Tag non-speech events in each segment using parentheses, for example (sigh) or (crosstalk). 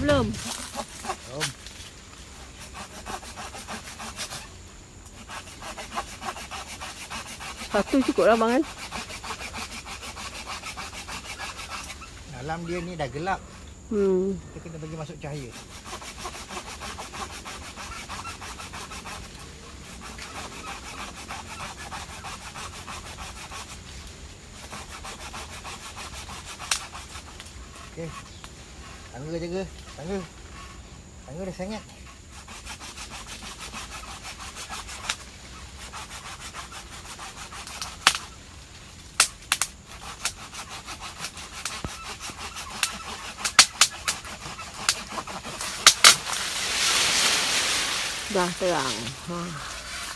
belum? Belum. Satu cukup lah bang kan? Dalam dia ni dah gelap. Hmm. Kita kena bagi masuk cahaya. Okey. Tangga jaga. Tangga. Tangga dah sangat. Dah terang. Ha.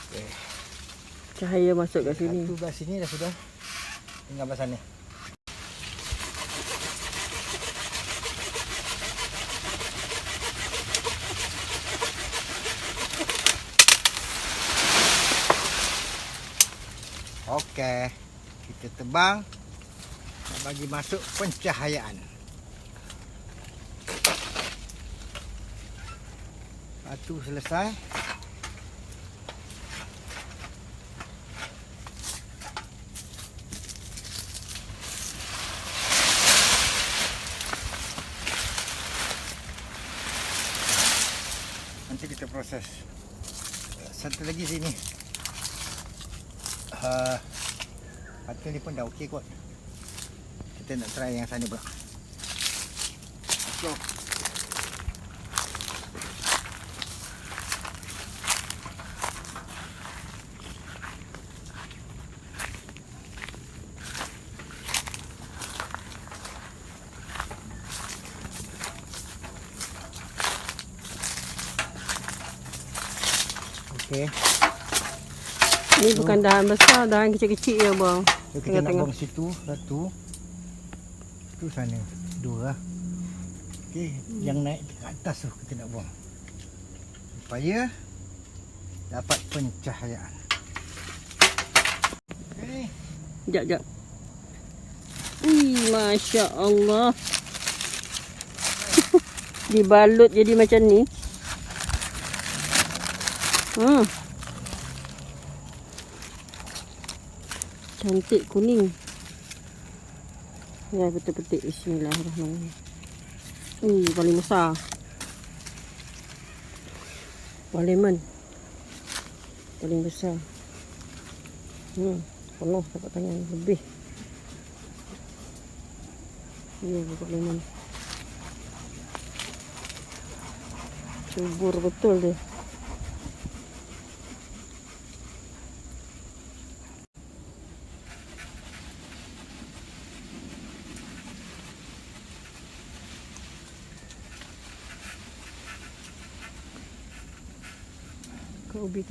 Okey. Cahaya masuk kat sini. Satu belah sini dah sudah. Tinggal belah sana. Okey. Kita tebang. Bagi masuk pencahayaan. Satu selesai. Nanti kita proses. Satu lagi sini. Uh, Patut ni pun dah okey kot. Kita nak try yang sana pula. Let's go. Ni bukan dahan besar, dahan kecil-kecil je bang. So, kita nak Tengah-tengah. buang situ satu. Tu sana dua. Okey, yang naik ke atas tu kita nak buang. Supaya dapat pencahayaan. Okey. Sekejap, sekejap. Ih, Masya Allah. (laughs) Dibalut jadi macam ni. Hmm. Cantik kuning. Ya, betul-betul. Bismillahirrahmanirrahim. Ih, paling besar. Parlimen. Paling besar. Hmm, penuh dapat tangan lebih. Ya, buka lemon. Subur betul dia. को भी